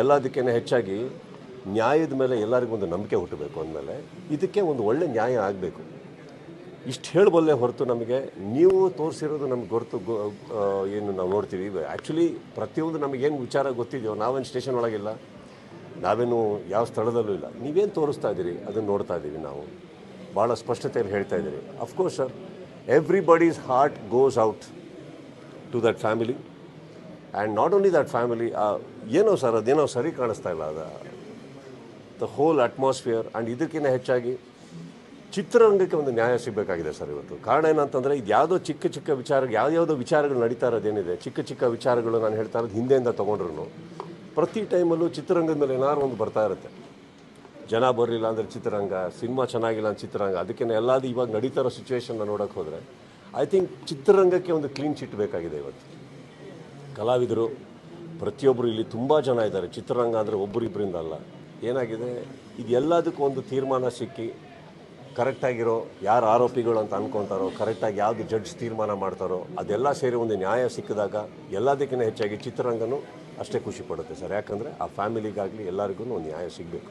ಎಲ್ಲದಕ್ಕಿಂತ ಹೆಚ್ಚಾಗಿ ನ್ಯಾಯದ ಮೇಲೆ ಎಲ್ಲರಿಗೂ ಒಂದು ನಂಬಿಕೆ ಹುಟ್ಟಬೇಕು ಅಂದಮೇಲೆ ಇದಕ್ಕೆ ಒಂದು ಒಳ್ಳೆ ನ್ಯಾಯ ಆಗಬೇಕು. ಇಷ್ಟು ಹೇಳಬಲ್ಲೆ ಹೊರತು ನಮಗೆ ನೀವು ತೋರಿಸಿರೋದು ನಮ್ಗೆ ಗೊತ್ತು ಏನು ನಾವು ನೋಡ್ತೀವಿ. ಆ್ಯಕ್ಚುಲಿ ಪ್ರತಿಯೊಂದು ನಮಗೇನು ವಿಚಾರ ಗೊತ್ತಿದೆಯೋ, ನಾವೇನು ಸ್ಟೇಷನ್ ಒಳಗಿಲ್ಲ, ನಾವೇನು ಯಾವ ಸ್ಥಳದಲ್ಲೂ ಇಲ್ಲ. ನೀವೇನು ತೋರಿಸ್ತಾ ಇದ್ದೀರಿ, ಅದನ್ನು ನೋಡ್ತಾ ಇದ್ದೀವಿ ನಾವು. ಭಾಳ ಸ್ಪಷ್ಟತೆಯಲ್ಲಿ ಹೇಳ್ತಾ ಇದ್ದೀರಿ. Of course sir everybody's heart goes out to that family and not only that family ಏನೋ ಸರ್, ಅದೇನೋ ಸರಿ ಕಾಣಿಸ್ತಾ ಇಲ್ಲ ಅದು. ದ ಹೋಲ್ ಅಟ್ಮಾಸ್ಫಿಯರ್ ಆ್ಯಂಡ್ ಇದಕ್ಕಿಂತ ಹೆಚ್ಚಾಗಿ ಚಿತ್ರರಂಗಕ್ಕೆ ಒಂದು ನ್ಯಾಯ ಸಿಗಬೇಕಾಗಿದೆ ಸರ್ ಇವತ್ತು. ಕಾರಣ ಏನಂತಂದರೆ ಇದು ಯಾವುದೋ ಚಿಕ್ಕ ಚಿಕ್ಕ ವಿಚಾರ ಯಾವ್ಯಾವುದೋ ವಿಚಾರಗಳು ನಡೀತಾ ಇರೋದೇನಿದೆ ಚಿಕ್ಕ ಚಿಕ್ಕ ವಿಚಾರಗಳು ನಾನು ಹೇಳ್ತಾ ಇರೋದು ಹಿಂದೆಯಿಂದ ತೊಗೊಂಡ್ರು ಪ್ರತಿ ಟೈಮಲ್ಲೂ ಚಿತ್ರರಂಗದ ಮೇಲೆ ಏನಾದ್ರು ಒಂದು ಬರ್ತಾ ಇರುತ್ತೆ. ಜನ ಬರಲಿಲ್ಲ ಅಂದರೆ ಚಿತ್ರರಂಗ, ಸಿನಿಮಾ ಚೆನ್ನಾಗಿಲ್ಲ ಅಂತ ಚಿತ್ರರಂಗ. ಅದಕ್ಕೆ ಎಲ್ಲದು ಇವಾಗ ನಡೀತಾ ಇರೋ ಸಿಚುವೇಶನ್ನ ನೋಡೋಕೆ ಹೋದರೆ ಐ ಥಿಂಕ್ ಚಿತ್ರರಂಗಕ್ಕೆ ಒಂದು ಕ್ಲೀನ್ ಚಿಟ್ ಬೇಕಾಗಿದೆ ಇವತ್ತು. ಕಲಾವಿದರು ಪ್ರತಿಯೊಬ್ಬರು ಇಲ್ಲಿ ತುಂಬ ಜನ ಇದ್ದಾರೆ. ಚಿತ್ರರಂಗ ಅಂದರೆ ಒಬ್ಬರಿಬ್ಬರಿಂದ ಅಲ್ಲ. ಏನಾಗಿದೆ? ಇದು ಎಲ್ಲದಕ್ಕೂ ಒಂದು ತೀರ್ಮಾನ ಸಿಕ್ಕಿ ಕರೆಕ್ಟಾಗಿರೋ ಯಾರು ಆರೋಪಿಗಳು ಅಂತ ಅನ್ಕೊತಾರೋ ಕರೆಕ್ಟಾಗಿ ಯಾವುದು ಜಡ್ಜ್ ತೀರ್ಮಾನ ಮಾಡ್ತಾರೋ, ಅದೆಲ್ಲ ಸೇರಿ ಒಂದು ನ್ಯಾಯ ಸಿಕ್ಕಿದಾಗ ಎಲ್ಲದಕ್ಕಿಂತ ಹೆಚ್ಚಾಗಿ ಚಿತ್ರರಂಗನೂ ಅಷ್ಟೇ ಖುಷಿ ಪಡುತ್ತೆ ಸರ್. ಯಾಕಂದರೆ ಆ ಫ್ಯಾಮಿಲಿಗಾಗಲಿ ಎಲ್ಲರಿಗೂ ಒಂದು ನ್ಯಾಯ ಸಿಗಬೇಕು.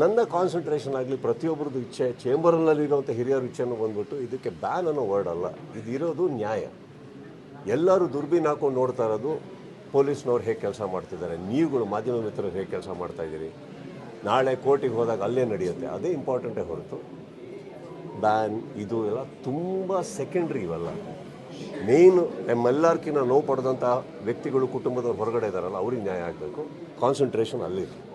ನನ್ನ ಕಾನ್ಸಂಟ್ರೇಷನ್ ಆಗಲಿ ಪ್ರತಿಯೊಬ್ಬರದ್ದು ಇಚ್ಛೆ ಚೇಂಬರ್ನಲ್ಲಿರುವಂಥ ಹಿರಿಯರ ಇಚ್ಛೆನೂ ಬಂದ್ಬಿಟ್ಟು ಇದಕ್ಕೆ ಬ್ಯಾನ್ ಅನ್ನೋ ವರ್ಡ್ ಅಲ್ಲ. ಇದಿರೋದು ನ್ಯಾಯ. ಎಲ್ಲರೂ ದುರ್ಬೀನ್ ಹಾಕೊಂಡು ನೋಡ್ತಾ ಇರೋದು ಪೊಲೀಸ್ನವ್ರು ಹೇಗೆ ಕೆಲಸ ಮಾಡ್ತಿದ್ದಾರೆ. ನೀವುಗಳು ಮಾಧ್ಯಮ ಮಿತ್ರರು ಹೇಗೆ ಕೆಲಸ ಮಾಡ್ತಾ ಇದ್ದೀರಿ. ನಾಳೆ ಕೋರ್ಟಿಗೆ ಹೋದಾಗ ಅಲ್ಲೇ ನಡೆಯುತ್ತೆ. ಅದೇ ಇಂಪಾರ್ಟೆಂಟೇ ಹೊರತು ಬ್ಯಾನ್ ಇದು ಎಲ್ಲ ತುಂಬ ಸೆಕೆಂಡ್ರಿ ಇವೆಲ್ಲ. ಮೇಯ್ನು ನಮ್ಮೆಲ್ಲರ್ಕಿನ್ನ ನೋವು ಪಡೆದಂಥ ವ್ಯಕ್ತಿಗಳು ಕುಟುಂಬದವ್ರು ಹೊರಗಡೆ ಇದ್ದಾರಲ್ಲ, ಅವ್ರಿಗೆ ನ್ಯಾಯ ಆಗಬೇಕು. ಕಾನ್ಸಂಟ್ರೇಷನ್ ಅಲ್ಲಿದೆ.